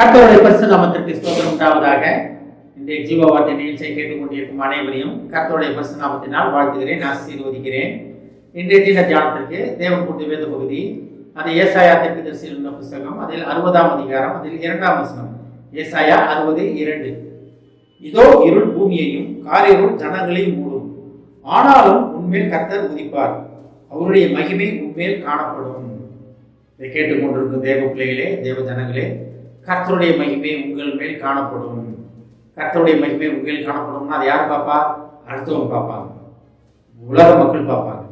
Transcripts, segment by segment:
கர்த்தருடைய பரிசு நாமத்திற்கு ஸ்தோத்திரம். உண்டாவதாக இன்றைய ஜீவவார்த்தை நிகழ்ச்சியை கேட்டுக்கொண்டிருக்கும் அனைவரையும் கர்த்தருடைய பரிசு நாமத்தினால் வாழ்த்துகிறேன் ஆசீர்வதிக்கிறேன். இன்றைய தின தியானத்திற்கு தேவன் கூட்டு வேத பகுதி அது ஏசாயா தெற்கு தரிசனம் உள்ள புஸ்தகம் அதில் அறுபதாம் அதிகாரம் அதில் இரண்டாம் வசனம் ஏசாயா அறுபது இரண்டு. இதோ இருள் பூமியையும் காரிருள் ஜனங்களையும் மூடும். ஆனாலும் உண்மையில் கர்த்தர் உதிப்பார். அவருடைய மகிமை உண்மையில் காணப்படும். இதை கேட்டுக்கொண்டிருக்கும் தேவ பிள்ளைகளே தேவ ஜனங்களே கர்த்தருடைய மகிமை உங்கள் மேல் காணப்படும். கர்த்தருடைய மகிமை உங்கள் காணப்படும்னா அதை யார் பார்ப்பா அடுத்தவங்க பார்ப்பாங்க உலக மக்கள் பார்ப்பாங்க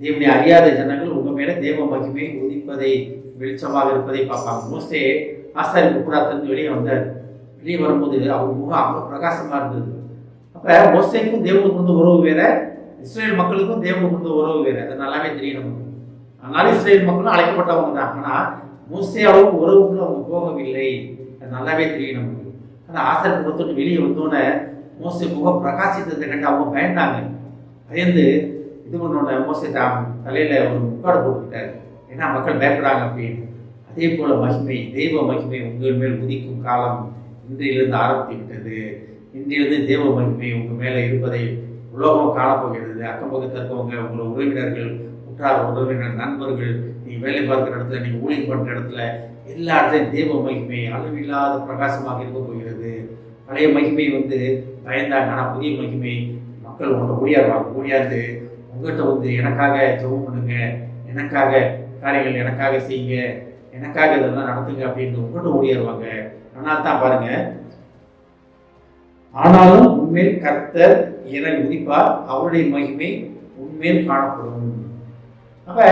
தேவனை அறியாத ஜனங்கள் உங்கள் மேலே தேவ மகிமை உதிப்பதை வெளிச்சமாக இருப்பதை பார்ப்பாங்க. மோஸ்டே ஆசாரி கூடாத்திலிருந்து வெளியே வந்தார். வெளியே வரும்போது அவர் முகம் அவ்வளோ பிரகாசமாக இருந்தது. அப்போ மோஸ்டேக்கும் தேவனுக்கு இருந்த உறவு வேற இஸ்ரேல் மக்களுக்கும் தேவனுக்கு இருந்த உறவு வேற. அது நல்லாவே தெரியும் நமக்கு அதனால இஸ்ரேல் மக்களும் அழைக்கப்பட்டவங்க தான். ஆனால் மோசே உறவுக்குள்ள அவங்க போகவில்லை. அது நல்லாவே தெரியும் நமக்கு. ஆனால் ஆசர் கொடுத்துட்டு வெளியே வந்தோடனே மோசே முகம் பிரகாசித்ததை கண்டு அவங்க பயந்தாங்க. பயந்து இது பண்ணோட மோசே தான் தலையில் ஒரு முக்காடு போட்டுக்கிட்டாரு. ஏன்னா மக்கள் பயப்படுறாங்க அப்படின்னு. அதே போல் மகிமை தெய்வ மகிமை உங்கள் மேல் உதிக்கும் காலம் இன்றையிலிருந்து ஆரம்பித்து விட்டது இன்றையிலிருந்து தெய்வ மகிமை உங்கள் மேலே இருப்பதை உலகம் காணப்போகிறது. அக்கம் பக்கத்தில் இருக்கவங்க உங்கள் உறவினர்கள் உற்றார் உறவினர் நண்பர்கள் நீ வேலை பார்க்குற இடத்துல நீ ஊழியம் பண்ணுற இடத்துல எல்லா இடத்துலையும் தெய்வ மகிமை அளவில்லாத பிரகாசமாக இருக்க போகிறது. பழைய மகிமை வந்து பயந்தாங்க ஆனால் புதிய மகிமை மக்கள் உங்கள்கிட்ட ஓடியாடுவாங்க ஓடியாந்து உங்கள்கிட்ட வந்து எனக்காக ஜெபம் பண்ணுங்க எனக்காக காரியங்கள் எனக்காக செய்யுங்க எனக்காக இதெல்லாம் நடத்துங்க அப்படின்னு உங்கள்கிட்ட ஓடியாருவாங்க. அதனால தான் பாருங்க ஆனாலும் உண்மையில் கர்த்தர் என உதிப்பார் அவருடைய மகிமை உண்மையில் காணப்படும். அப்ப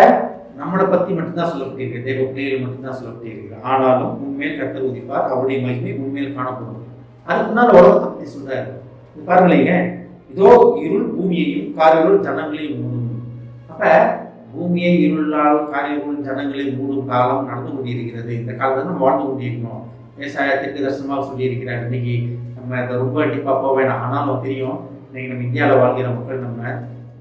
நம்மளை பத்தி மட்டும்தான் சொல்லப்பட்டிருக்கு. தேவ பிள்ளைகள் மட்டும்தான் சொல்லப்பட்டிருக்கு. ஆனாலும் உண்மையில் கர்த்தர் உதிப்பார். அவருடைய மகிமை உண்மையில் காணப்படும். அதுக்கு முன்னால் உலகத்தை பத்தி சொல்றாரு. இது பாருங்களேங்க இதோ இருள் பூமியையும் காரிருள் ஜனங்களையும் மூடும். அப்ப பூமியை இருளால் காரிருள் ஜனங்களை மூடும் காலம் நடந்து கொண்டிருக்கிறது. இந்த காலத்துல நம்ம வாழ்ந்து கொண்டிருக்கணும் விவசாயத்திற்கு தரிசனமாக சொல்லியிருக்கிறார். இன்னைக்கு நம்ம அதை ரொம்ப டீப்பாக போக வேணாம். ஆனாலும் தெரியும் இன்னைக்கு நம்ம இந்தியாவில் வாழ்கிற மக்கள் நம்ம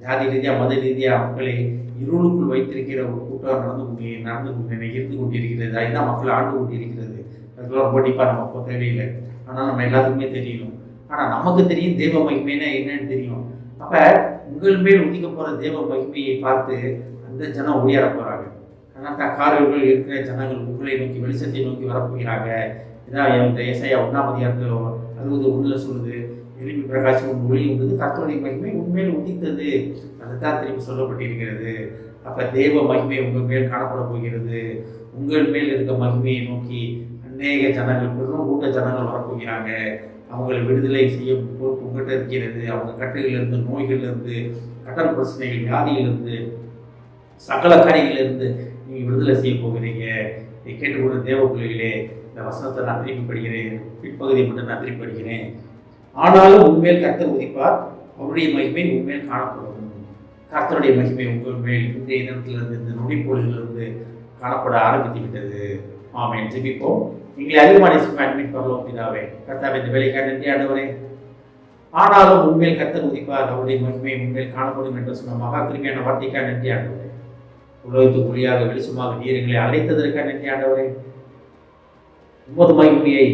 ஜாதி ரீதியாக மத ரீதியாக மக்களை இருளுக்குள் வைத்திருக்கிற ஒரு கூட்டம் நடந்து கொண்டு நடந்து கொண்டு இருந்து கொண்டிருக்கிறது. அதுதான் மக்களை ஆண்டு கொண்டிருக்கிறது. அதுக்கெல்லாம் ரொம்ப டீப்பாக நம்ம தேவையில்லை. ஆனால் நம்ம எல்லாத்துக்குமே தெரியணும் ஆனால் நமக்கு தெரியும் தெய்வ மகிமைனா என்னன்னு தெரியும். அப்போ உங்கள் மேல் உதிக்க போகிற தெய்வ மகிமையை பார்த்து அந்த ஜனம் ஒளியாட போகிறாங்க ஆனால் தக்காரர்கள் இருக்கிற ஜனங்கள் உங்களை நோக்கி வெளிச்சத்தை நோக்கி வரப்போகிறாங்க. இதான் இந்த இசையா ஒன்றாம் அதிகாரத்தில் அறுபது ஒன்றில் சொல்லுது திரும்பி பிரகாசம் ஒளி வந்தது கர்த்தருடைய மகிமை உண்மையில் உதித்தது. அதுதான் திரும்பி சொல்லப்பட்டிருக்கிறது. அப்போ தெய்வ மகிமை உங்கள் மேல் காணப்பட போகிறது. உங்கள் மேல் இருக்க மகிமையை நோக்கி அநேக ஜனங்கள் பெரும் கூட்ட ஜனங்கள் வரப்போகிறாங்க அவங்களை விடுதலை செய்ய பொறுப்பு உங்கள்கிட்ட இருக்கிறது. அவங்க கட்டுகளிலிருந்து நோய்களிலிருந்து கட்டல் பிரச்சனைகள் வியாதியிலிருந்து சகல காரியங்களிலிருந்து நீங்கள் விடுதலை செய்ய போகிறீங்க. இதை கேட்டுக்கொண்ட தேவ பிள்ளைகளே இந்த வசனத்தை நான் திருப்பி படிக்கிறேன். பிற்பகுதியை மட்டும் நான் திருப்பி படிக்கிறேன். ஆனாலும் உண்மையில் கர்த்தர் உதிப்பார். அவருடைய மகிமை உண்மையில் காணப்படும். கர்த்தருடைய மகிமை உங்கள் மேல் இன்றைய இனத்திலிருந்து இந்த நொடிப்பொழுதிலிருந்து காணப்பட ஆரம்பித்து விட்டது ஆமேன். ஜெபிப்போம். எங்களை அதிகமான அட்மிட் பண்ணலாம் பிதாவே கர்த்தாவை இந்த வேலைக்காக நன்றி ஆண்டவரே. ஆனாலும் உண்மையில் கர்த்தர் உதிப்பார். அவருடைய மகிமை உண்மையில் காணப்படும் என்று சொன்ன மகா கிருமியான வார்த்தைக்காக நன்றி ஆண்டவரே. உலகத்துக்கு ஒளியாக வெளிச்சமாக நீரங்களை அழைத்ததற்காக நன்றி ஆண்டவரே. உமது மகிமையை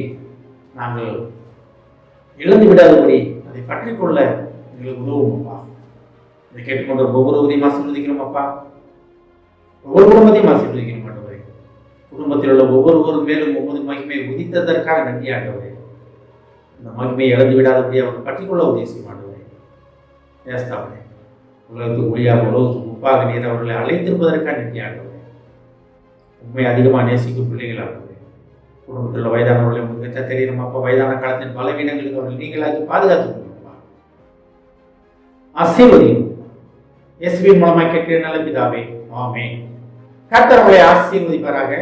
நாங்கள் இழந்து விடாதபடி அதை பற்றி கொள்ள எங்களுக்கு உதவும் அப்பா இதை கேட்டுக்கொண்டு ஒவ்வொருவரையும் ஆசீர்வதிக்கிறோம் அப்பா. ஒவ்வொரு குடும்பத்தையும் ஆசீர்வதிக்கிறோம் ஆண்டவரே. குடும்பத்தில் உள்ள ஒவ்வொருவரும் மேலும் ஒவ்வொரு மகிமையை உதித்ததற்காக நன்றி ஆண்டவரே. இந்த மகிமையை இழந்து விடாதபடி அவர் பற்றிக்கொள்ள உதவி செய்ய மாட்டவரே ஏஸ்தாவனே உலகத்துக்கு ஒளியாக உலகத்துக்கு உப்பாக நீர் அவர்களை அழைத்திருப்பதற்காக நன்றி ஆண்டவரே. உண்மை அதிகமாக நேசிக்கும் பிள்ளைகளாகவே குடும்பத்தில் உள்ள வயதானவர்களை உங்களுக்கு தெரியும் அப்போ வயதான காலத்தின் பலவீனங்களுக்கு அவர்கள் நீங்களாக பாதுகாத்துக் கொள்ளுமா ஆசீர்வதியும். எஸ்பி மூலமாக கேட்கிற நல்ல பிதாவே ஆமே கர்த்தர் உங்களை ஆசீர்வதிப்பாராக.